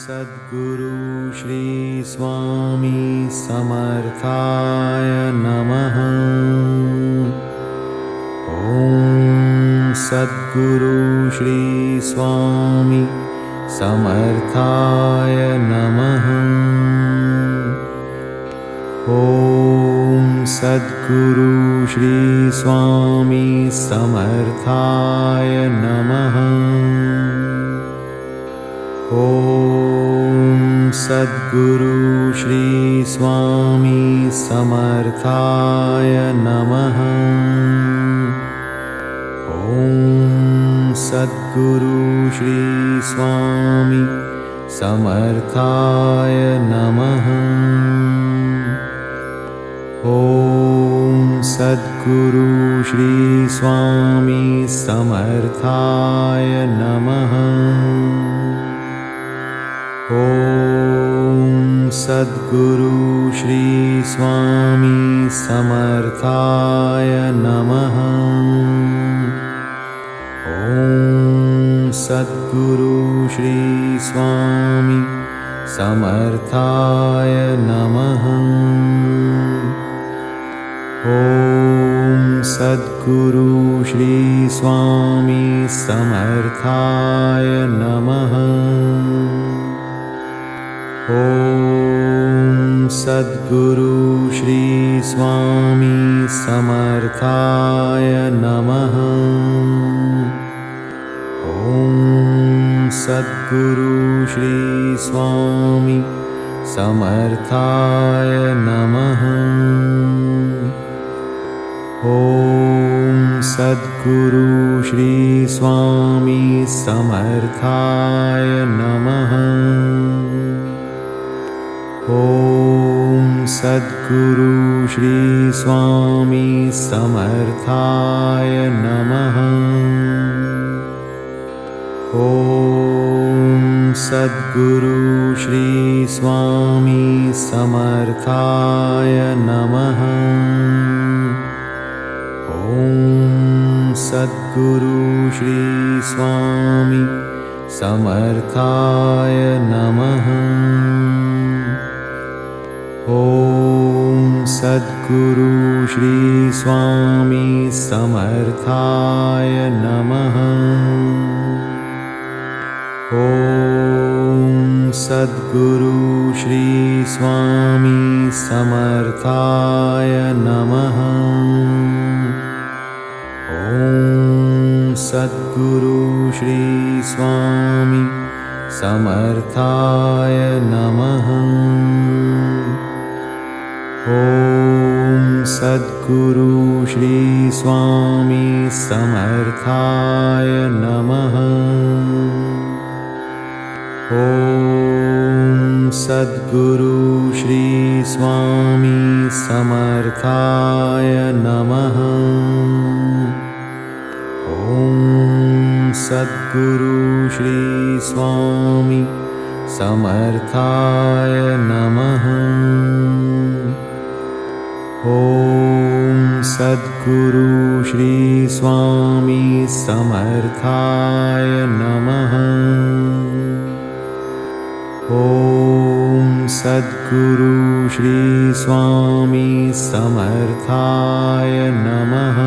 सद्गुरु श्री स्वामी समर्थाय नमः। ॐ सद्गुरु श्री स्वामी समर्थाय नमः। ॐ सद्गुरु श्री स्वामी समर्थाय नमः। ॐ सद्गुरु श्री स्वामी समर्थाय नमः। ॐ सद्गुरु श्री स्वामी समर्थाय नमः। ॐ सद्गुरु श्री स्वामी समर्थाय नमः ॐ सद्गुरु श्री स्वामी समर्थाय नमः। ॐ सद्गुरु श्री समर्थाय नमः। ॐ सद्गुरु श्री स्वामी समर्थाय श्री स्वामी समर्थाय नमः। ॐ सद्गुरु श्री स्वामी समर्थाय नमः। ॐ सद्गुरु श्री स्वामी समर्थाय नमः। ॐ सद्गुरु श्री स्वामी समर्थाय नमः। ॐ सद्गुरु श्री स्वामी समर्थाय नमः। ॐ सद्गुरु श्री स्वामी समर्थाय नमः ॐ सद्गुरु श्री स्वामी समर्थाय नमः। ॐ सद्गुरु श्री स्वामी समर्थाय नमः। ॐ सद्गुरु श्री स्वामी समर्थाय नमः सद्गुरु श्री स्वामी समर्थाय नमः। ॐ सद्गुरु श्री स्वामी समर्थाय नमः। ॐ सद्गुरु श्री स्वामी समर्थाय नमः ॐ सद्गुरु श्री स्वामी समर्थाय नमः। ॐ सद्गुरु श्री स्वामी समर्थाय नमः।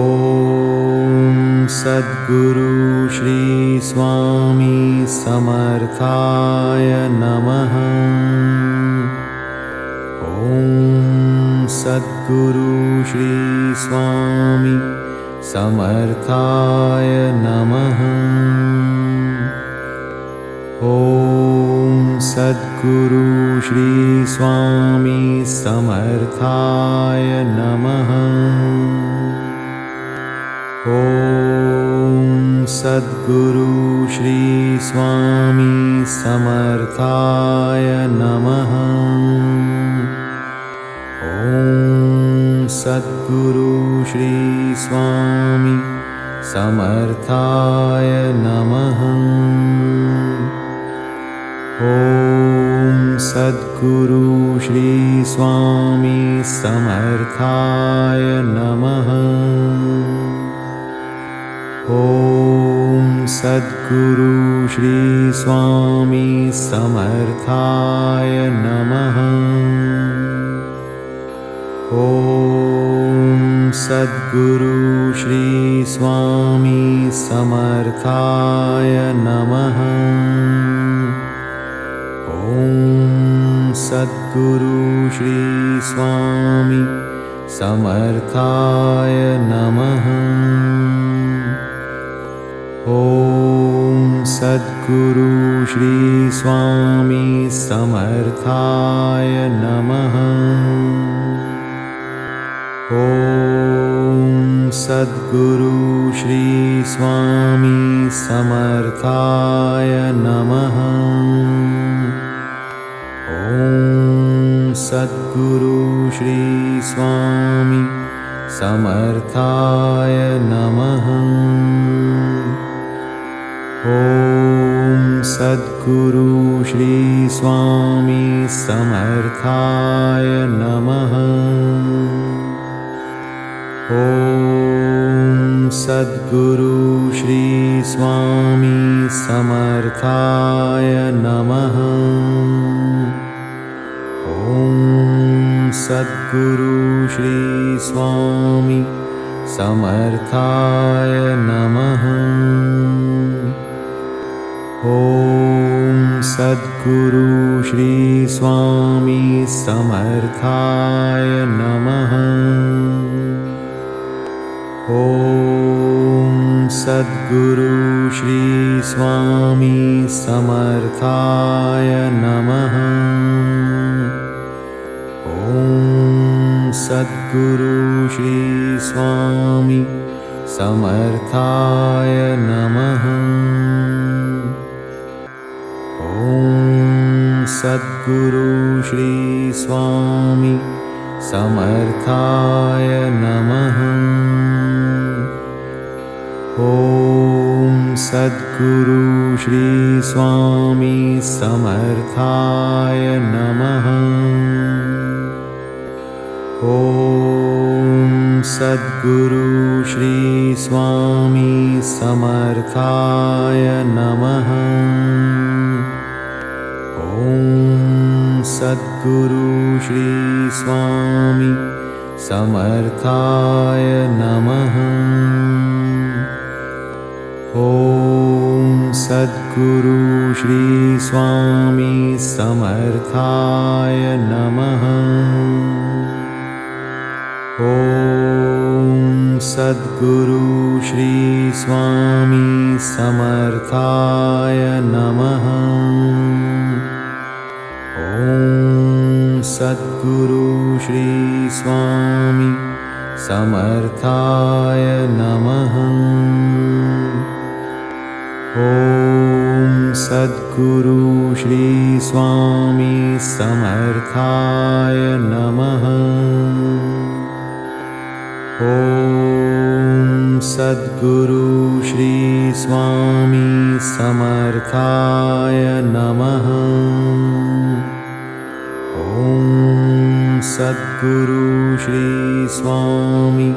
ॐ सद्गुरु श्री स्वामी समर्थाय नमः ॐ सद्गुरु श्री स्वामी समर्थाय नमः। ॐ सद्गुरु श्री स्वामी समर्थाय नमः। ॐ सद्गुरु श्री स्वामी समर्थाय नमः ॐ सद्गुरु श्री स्वामी समर्थाय नमः। ॐ सद्गुरु श्री स्वामी समर्थाय नमः। ॐ सद्गुरु श्री स्वामी समर्थाय नमः ॐ सद्गुरु श्री स्वामी समर्थाय नमः। ॐ सद्गुरु श्री स्वामी समर्थाय नमः। ॐ सद्गुरु श्री स्वामी समर्थाय नमः ॐ सद्गुरु श्री स्वामी समर्थाय नमः। ॐ सद्गुरु श्री स्वामी समर्थाय सद्गुरु श्री स्वामी समर्थाय नमः। ॐ सद्गुरु श्री स्वामी समर्थाय नमः। ॐ सद्गुरु श्री स्वामी समर्थाय नमः ॐ सद्गुरु श्री स्वामी समर्थाय नमः। ॐ सद्गुरु श्री स्वामी समर्थाय नमः। ॐ सद्गुरु श्री स्वामी समर्थाय नमः ॐ सद्गुरु श्री स्वामी समर्थाय नमः। ॐ सद्गुरु श्री स्वामी समर्थाय नमः। ॐ सद्गुरु श्री स्वामी समर्थाय नमः ॐ सद्गुरु श्री स्वामी समर्थाय नमः। ॐ सद्गुरु श्री स्वामी समर्थाय नमः। ॐ सद्गुरु श्री स्वामी समर्थाय नमः ॐ सद्गुरु श्री स्वामी समर्थाय नमः। ॐ सद्गुरु श्री स्वामी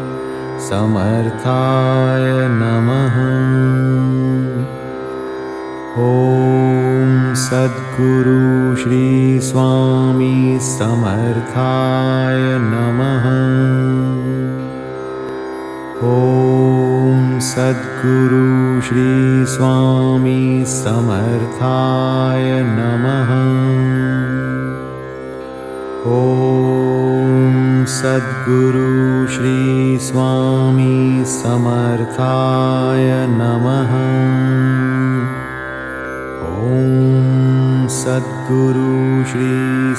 समर्थाय नमः। ॐ सद्गुरु श्री स्वामी समर्थाय नमः सद्गुरु श्री स्वामी समर्थाय नमः ॐ सद्गुरु श्री स्वामी समर्थाय नमः ॐ सद्गुरु श्री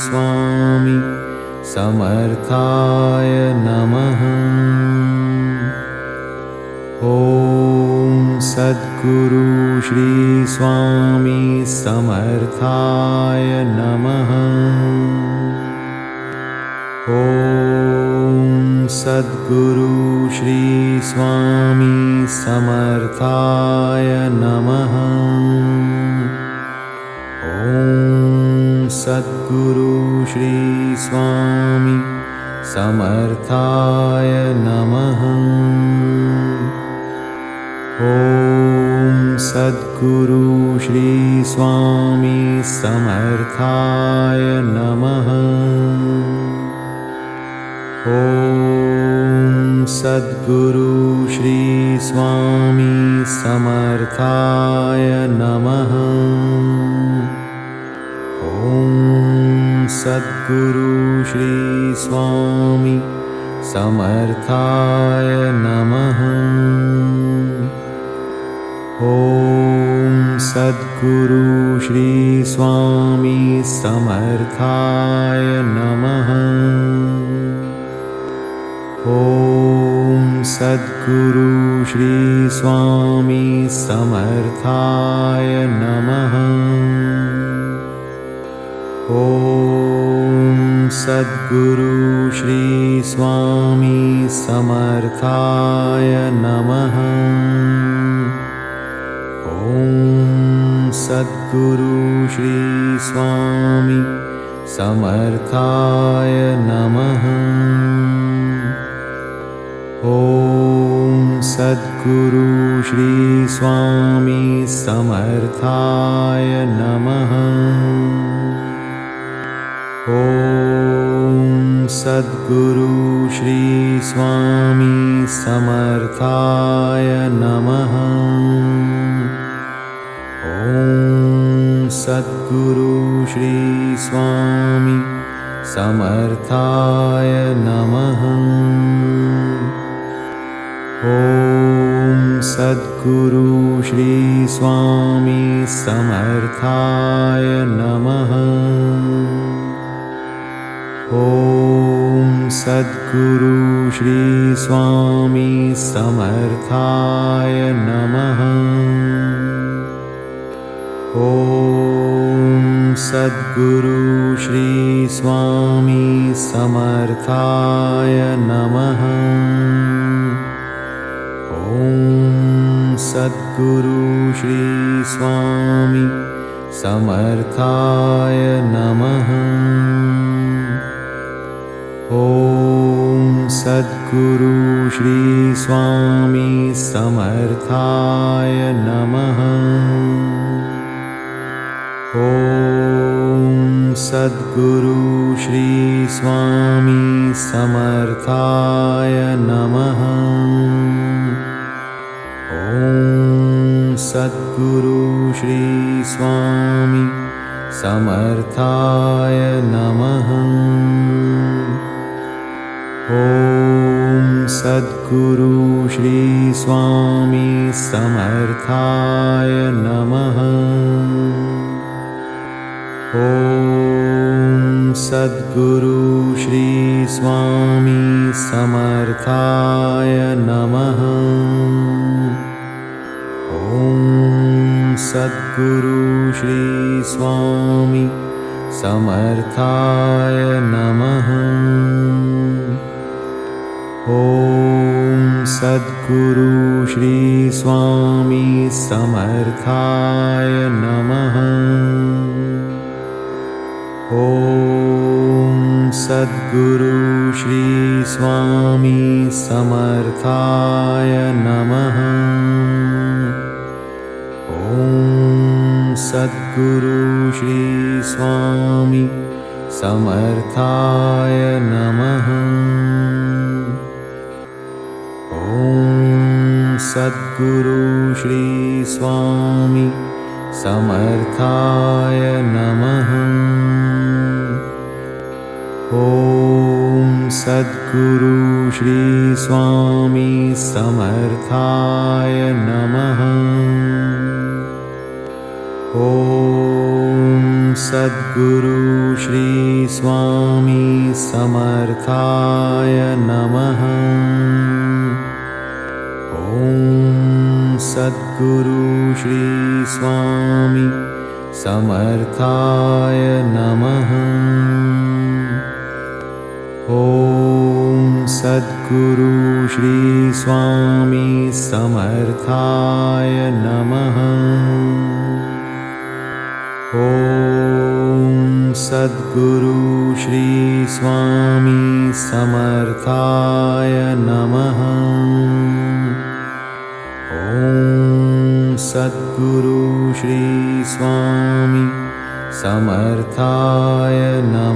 स्वामी समर्थाय नमः ॐ सद्गुरु श्री स्वामी समर्थाय नमः। ॐ सद्गुरु श्री स्वामी समर्थाय नमः। ॐ सद्गुरु श्री स्वामी समर्थाय नमः ॐ सद्गुरु श्री स्वामी समर्थाय नमः। ॐ सद्गुरु श्री स्वामी समर्थाय नमः। ॐ सद्गुरु श्री स्वामी समर्थाय नमः सद्गुरु श्री स्वामी समर्थाय नमः। ॐ सद्गुरु श्री स्वामी समर्थाय नमः। ॐ सद्गुरु श्री स्वामी समर्थाय सद्गुरु श्री स्वामी समर्थाय नमः। ॐ सद्गुरु श्री स्वामी समर्थाय नमः। ॐ सद्गुरु श्री स्वामी समर्थाय नमः ॐ सद्गुरु श्री समर्थाय नमः। ॐ सद्गुरु श्री स्वामी समर्थाय नमः। ॐ सद्गुरु श्री स्वामी समर्थाय नमः ॐ सद्गुरु श्री स्वामी समर्थाय नमः। ॐ सद्गुरु श्री स्वामी समर्थाय नमः। ॐ सद्गुरु श्री स्वामी समर्थाय नमः ॐ सद्गुरु श्री स्वामी समर्थाय नमः। ॐ सद्गुरु श्री स्वामी समर्थाय नमः। ॐ सद्गुरु श्री स्वामी समर्थाय नमः ॐ सद्गुरु श्री स्वामी समर्थाय नमः। ॐ सद्गुरु श्री स्वामी समर्थाय नमः। ॐ सद्गुरु श्री स्वामी समर्थाय सद्गुरु श्री स्वामी समर्थाय नमः। ॐ सद्गुरु श्री स्वामी समर्थाय नमः। ॐ सद्गुरु श्री स्वामी समर्थाय नमः ॐ सद्गुरु श्री स्वामी समर्थाय नमः। ॐ सद्गुरु श्री स्वामी समर्थाय नमः। ॐ सद्गुरु श्री स्वामी समर्थाय नमः ॐ सद्गुरु श्री स्वामी समर्थाय नमः। ॐ सद्गुरु श्री स्वामी समर्थाय नमः। ॐ सद्गुरु श्री स्वामी समर्थाय नमः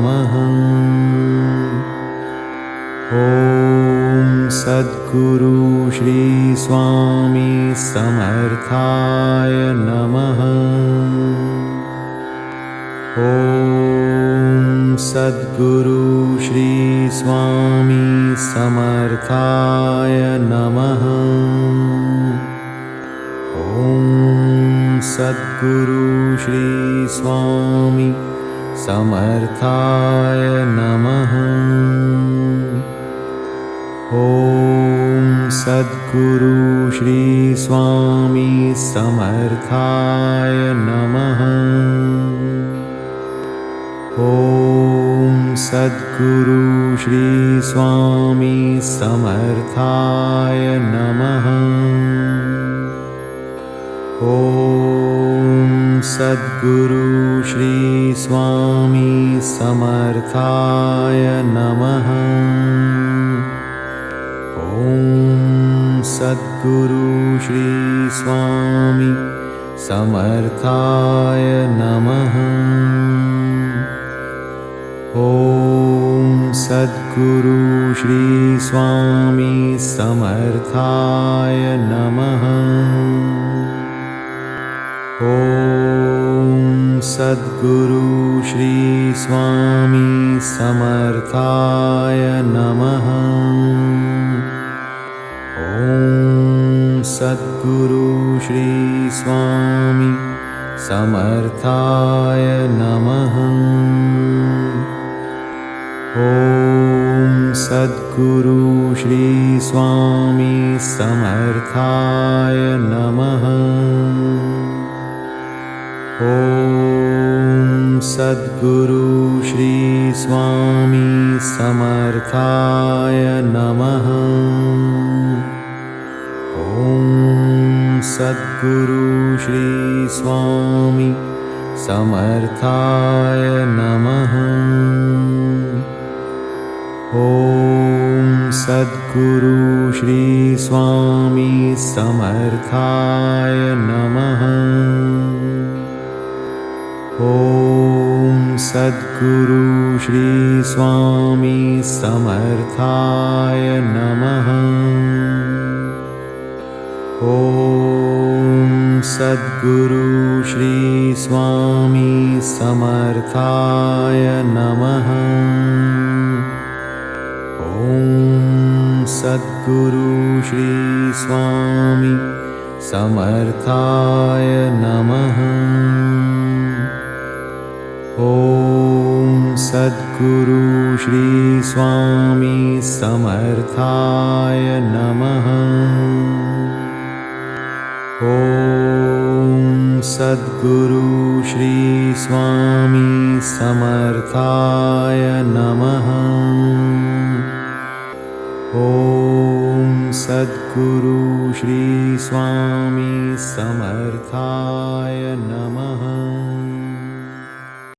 सद्गुरु श्री स्वामी समर्थाय नमः। ॐ सद्गुरु श्री स्वामी समर्थाय नमः। ॐ सद्गुरु श्री स्वामी समर्थाय नमः सद्गुरु श्री स्वामी समर्थाय नमः। ॐ सद्गुरु श्री स्वामी समर्थाय नमः। ॐ सद्गुरु श्री स्वामी समर्थाय नमः। ॐ सद्गुरु श्री स्वामी समर्थाय नमः। ॐ सद्गुरु श्री स्वामी समर्थाय नमः। ॐ सद्गुरु श्री स्वामी समर्थाय नमः सद्गुरु श्री स्वामी समर्थाय नमः। ॐ सद्गुरु श्री स्वामी समर्थाय नमः। ॐ सद्गुरु श्री स्वामी समर्थाय सद्गुरु श्री स्वामी समर्थाय नमः। ॐ सद्गुरु श्री स्वामी समर्थाय नमः। ॐ सद्गुरु श्री स्वामी समर्थाय नमः। ॐ सद्गुरु श्री स्वामी समर्थाय नमः। ॐ सद्गुरु श्री स्वामी समर्थाय नमः। ॐ सद्गुरु श्री स्वामी समर्थाय नमः Guru